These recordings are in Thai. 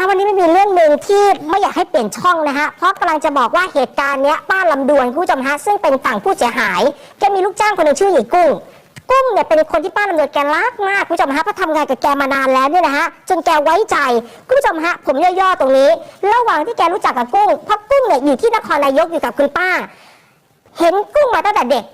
คะวันนี้ไม่มีเรื่องหนึ่งที่ไม่อยากให้เปลี่ยนช่องนะคะเพราะกำลังจะบอกว่าเหตุการณ์เนี้ยป้าลำดวนคุณผู้ชมฮะซึ่งเป็นฝั่งผู้เสียหายแกมีลูกจ้างคนหนึ่งชื่อหยีกุ้ง กุ้งเนี่ยเป็นคนที่ป้าลำดวนแกรักมากคุณผู้ชมฮะเพราะทำงานกับแกมานานแล้วเนี่ยนะฮะจนแกไว้ใจคุณผู้ชมฮะผมย่อๆตรงนี้ระหว่างที่แกรู้จักกับกุ้งเพราะกุ้งเนี่ยอยู่ที่นครนายกอยู่กับคุณป้า เห็นกุ้งมาตั้งแต่เด็ก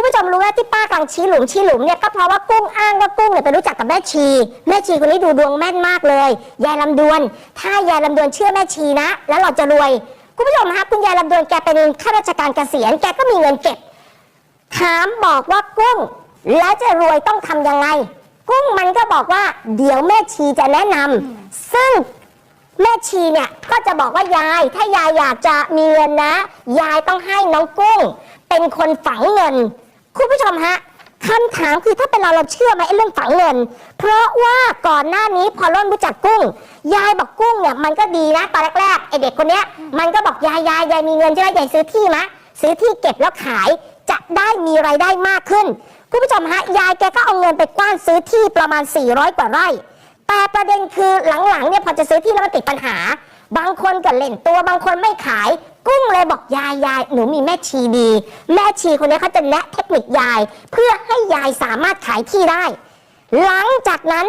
คุณผู้ชมรู้ว่าที่ป้ากำลังชี้หลุมชี้หลุมเนี่ยก็เพราะว่ากุ้งอ้างว่ากุ้งเนี่ยไปรู้จักกับแม่ชี แม่ชีคนนี้ดูดวงแม่นมากเลยยายลำดวน ถ้ายายลำดวนเชื่อแม่ชีนะ แล้วเราจะรวย คุณผู้ชมคะคุณยายลำดวนแกเป็นข้าราชการเกษียณแกก็มีเงินเก็บถามบอกว่ากุ้ง แล้วจะรวยต้องทำยังไง กุ้งมันก็บอกว่า เดี๋ยวแม่ชีจะแนะนำซึ่งแม่ชีเนี่ยก็จะบอกว่ายาย ถ้ายายอยากจะมีเงินนะ ยายต้องให้น้องกุ้ง เป็นคนฝังเงิน คุณผู้ชมฮะคำถามคือถ้าเป็นเราเราเชื่อไหมไอ้เรื่องฝังเงิน เพราะว่าก่อนหน้านี้พอร่อนรู้จักกุ้ง ยายบอกกุ้งเนี่ยมันก็ดีนะตอนแรกๆไอเด็กคนเนี้ยมันก็บอกยายยายยายมีเงินใช่ไหมยายซื้อที่มะซื้อที่เก็บแล้วขายจะได้มีรายได้มากขึ้น คุณผู้ชมฮะยายแกก็เอาเงินไปกว้านซื้อที่ประมาณ 400 กว่าไร่ แต่ประเด็นคือหลังๆเนี่ยพอจะซื้อที่แล้วมันติดปัญหา บางคนก็เล่นตัวบางคนไม่ขาย กุ้งเลยบอกยายยายหนูมีแม่ชีดี แม่ชีคนนี้เขาจะแนะเทคนิคยาย เพื่อให้ยายสามารถขายที่ได้ หลังจากนั้น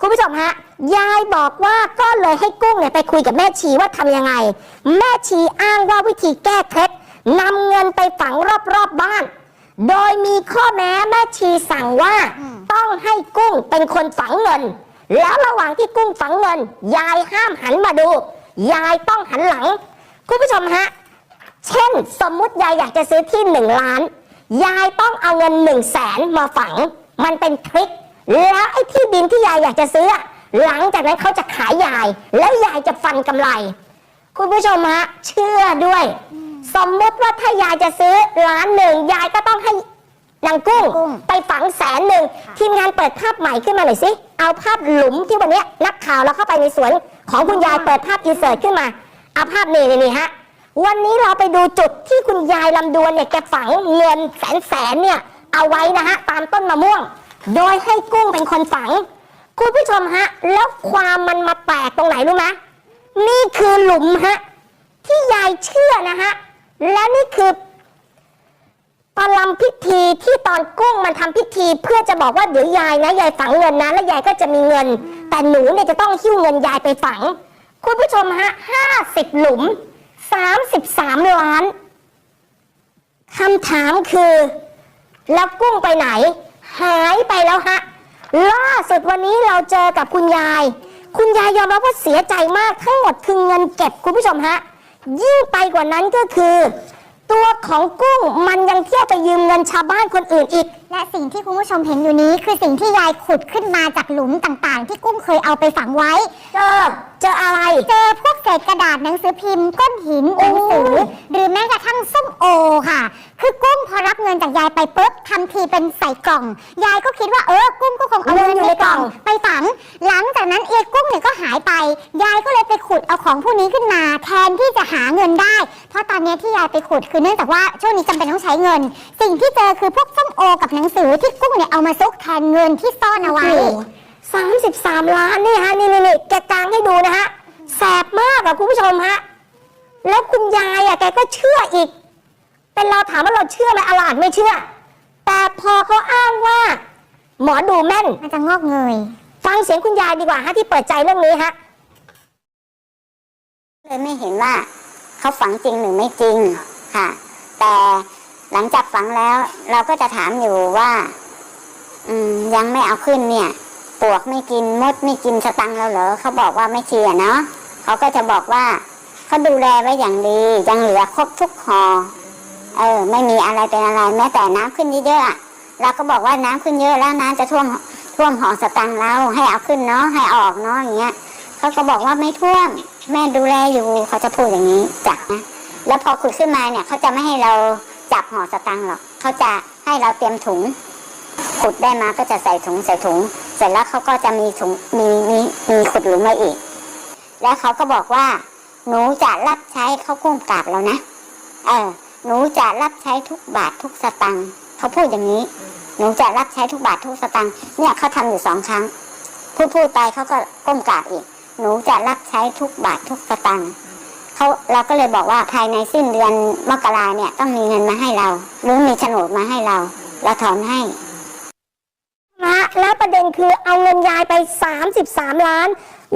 คุณผู้ชมฮะยายบอกว่าก็เลยให้กุ้งเนี่ยไปคุยกับแม่ชีว่าทำยังไง แม่ชีอ้างว่าวิธีแก้เคล็ดนำเงินไปฝังรอบๆบบ้าน โดยมีข้อแม้แม่ชีสั่งว่าต้องให้กุ้งเป็นคนฝังเงิน แล้วระหว่างที่กุ้งฝังเงิน ยายห้ามหันมาดู ยายต้องหันหลัง คุณผู้ชมฮะ เช่นสมมุติยายอยากจะซื้อที่หนึ่งล้าน ยายต้องเอาเงินหนึ่งแสนมาฝัง มันเป็นทริค แล้วไอ้ที่ดินที่ยายอยากจะซื้ออะหลังจากนั้นเขาจะขายยาย แล้วยายจะฟันกำไร คุณผู้ชมฮะ เชื่อด้วย สมมติว่าถ้ายายจะซื้อล้านหนึ่งยายก็ต้องให้นางกุ้งกุ้งไปฝังแสนหนึ่งทีมงานเปิดภาพใหม่ขึ้นมาหน่อยสิ เอาภาพหลุมที่วันเนี้ยนักข่าวเราเข้าไปในสวน ของคุณยายเปิดภาพอินเสิร์ตขึ้นมาเอาภาพนี่นี่นี่ฮะวันนี้เราไปดูจุดที่คุณยายลำดวนเนี่ยแกฝังเงินแสนแสนเนี่ยเอาไว้นะฮะตามต้นมะม่วง โดยให้กุ้งเป็นคนฝัง คุณผู้ชมฮะ แล้วความมันมาแปลกตรงไหนรู้ไหมนี่คือหลุมฮะที่ยายเชื่อนะฮะและนี่คือประลำพิธีที่ตอนกุ้งมันทำพิธี เพื่อจะบอกว่าเดี๋ยวยายนะยายฝังเงินนะ แล้วยายก็จะมีเงิน แต่หนูเนี่ยจะต้องหิ้วเงินยายไปฝัง คุณผู้ชมฮะห้าสิบหลุมสามสิบสามล้านคำถามคือ แล้วกุ้งไปไหน หายไปแล้วฮะล่าสุดวันนี้เราเจอกับคุณยาย คุณยายยอมรับว่าเสียใจมากทั้งหมดคือเงินเก็บคุณผู้ชมฮะยิ่งไปกว่านั้นก็คือ ตัวของกุ้งมันยังเที่ยวไปยืมเงินชาวบ้านคนอื่นอีก และสิ่งที่คุณผู้ชมเห็นอยู่นี้ คือสิ่งที่ยายขุดขึ้นมาจากหลุมต่างๆ ที่กุ้งเคยเอาไปฝังไว้ เจอเจออะไร เจอพวกเศษกระดาษหนังสือพิมพ์ ก้อนหินหนังสือ หรือแม้กระทั่งส้มโอค่ะคือกุ้งพอรับ เงินจากยายไปปุ๊บทำทีเป็นใส่กล่อง ยายก็คิดว่าเออกุ้งก็คงเอาเงินในกล่องไปฝัง หลังจากนั้นเอยกุ้งเนี่ยก็หายไป ยายก็เลยไปขุดเอาของพวกนี้ขึ้นมา แทนที่จะหาเงินได้ เพราะตอนนี้ที่ยายไปขุดคือเนื่องจากว่าช่วงนี้จำเป็นต้องใช้เงิน สิ่งที่เจอคือพวกส้มโอกับหนังสือที่กุ้งเนี่ยเอามาซุกแทนเงินที่ซ่อนเอาไว้สามสิบสามล้านนี่ฮะนี่นี่นี่แกกางให้ดูนะฮะแสบมากอะคุณผู้ชมฮะแล้วคุณยายอะแกก็เชื่ออีก เป็นเราถามว่าเราเชื่อไหมอลาดไม่เชื่อ แต่พอเขาอ้างว่า หมอดูแม่น มันจะงอกเงย ฟังเสียงคุณยายดีกว่าฮะที่เปิดใจเรื่องนี้ฮะเลยไม่เห็นว่าเขาฝังจริงหรือไม่จริงค่ะ แต่หลังจากฝังแล้ว เราก็จะถามอยู่ว่า อืม ยังไม่เอาขึ้นเนี่ยปวกไม่กินมดไม่กินสตังค์เราเหรอเขาบอกว่าไม่เชียร์เนาะเขาก็จะบอกว่าเขาดูแลไว้อย่างดี ยังเหลือครบทุกหอ เออ ไม่มีอะไรเป็นอะไรแม้แต่น้ำขึ้นเยอะๆเราก็บอกว่าน้ำขึ้นเยอะแล้วน้ำจะท่วมท่วมหอสตังค์เราให้เอาขึ้นเนาะให้ออกเนาะอย่างเงี้ยเขาก็บอกว่าไม่ท่วม แม่ดูแลอยู่เขาจะพูดอย่างนี้จ้ะนะแล้วพอขุดขึ้นมาเนี่ยเขาจะไม่ให้เราจับห่อสตังค์หรอกเขาจะให้เราเตรียมถุง ขุดได้มาก็จะใส่ถุงใส่ถุง เสร็จแล้วเขาก็จะมีถุงมีมีมีขุดหลุมไว้อีก แล้วเขาก็บอกว่า หนูจะรับใช้เขากุ้มกราบเรานะ เออ หนูจะรับใช้ทุกบาททุกสตังค์เขาพูดอย่างนี้ หนูจะรับใช้ทุกบาททุกสตังค์เนี่ยเขาทำอยู่สองครั้ง พูดพูดไปเขาก็ก้มกราบอีก หนูจะรับใช้ทุกบาททุกสตังค์เขาเราก็เลยบอกว่าภายในสิ้นเดือนมกราเนี่ยต้องมีเงินมาให้เราหรือมีโฉนดมาให้เราเราถอนให้นะแล้วประเด็นคือเอาเงินยายไป 33 ล้าน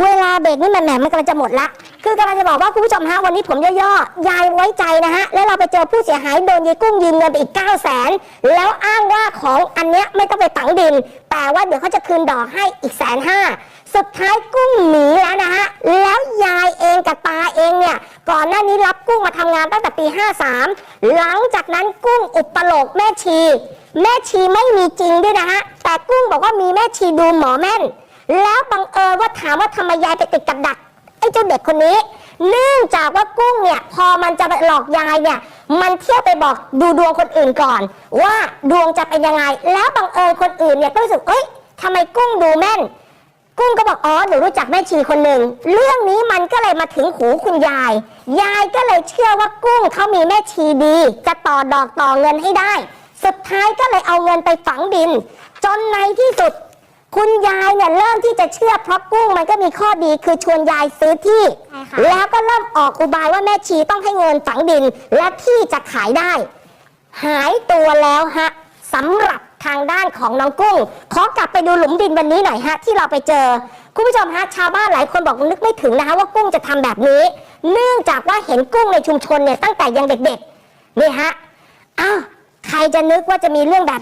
เวลาเบรกนี่มันแหมมันกำลังจะหมดละ คือกำลังจะบอกว่าคุณผู้ชมฮะวันนี้ผมย่อๆยายไว้ใจนะฮะแล้วเราไปเจอผู้เสียหายโดนยายกุ้งยืมเงินไปอีก 9 0 0แสนแล้วอ้างว่าของอันเนี้ยไม่ต้องไปฝังดิน แต่ว่าเดี๋ยวเขาจะคืนดอกให้อีกแสนห้าสุดท้ายกุ้งหนีแล้วนะฮะแล้วยายเองกับตาเองเนี่ยก่อนหน้านี้รับกุ้งมาทำงานตั้งแต่ปี 53 หลังจากนั้นกุ้งอุปโลกแม่ชี แม่ชีไม่มีจริงด้วยนะฮะแต่กุ้งบอกว่ามีแม่ชีดูหมอแม่น แล้วบังเอิญว่าถามว่าทำไมยายไปติดกับดัก ไอ้เจ้าเด็กคนนี้ เนื่องจากว่ากุ้งเนี่ย พอมันจะไปหลอกยายเนี่ย มันเที่ยวไปบอกดูดวงคนอื่นก่อน ว่าดวงจะเป็นยังไง แล้วบังเอิญคนอื่นเนี่ยก็รู้สึกเอ้ยทำไมกุ้งดูแม่น กุ้งก็บอกอ๋อหนูรู้จักแม่ชีคนหนึ่งเรื่องนี้มันก็เลยมาถึงหูคุณยาย ยายก็เลยเชื่อว่ากุ้งเขามีแม่ชีดี จะต่อดอกต่อเงินให้ได้ สุดท้ายก็เลยเอาเงินไปฝังดิน จนในที่สุด คุณยายเนี่ยเริ่มที่จะเชื่อเพราะกุ้งมันก็มีข้อดีคือชวนยายซื้อที่ ใช่ค่ะ แล้วก็เริ่มออกอุบายว่าแม่ชีต้องให้เงินฝังดิน และที่จะขายได้ หายตัวแล้วฮะสำหรับทางด้านของน้องกุ้ง ขอกลับไปดูหลุมดินวันนี้หน่อยฮะที่เราไปเจอ คุณผู้ชมฮะชาวบ้านหลายคนบอกนึกไม่ถึงนะคะว่ากุ้งจะทำแบบนี้ เนื่องจากว่าเห็นกุ้งในชุมชนเนี่ยตั้งแต่ยังเด็กๆนี่ฮะอ้าวใครจะนึกว่าจะมีเรื่องแบบ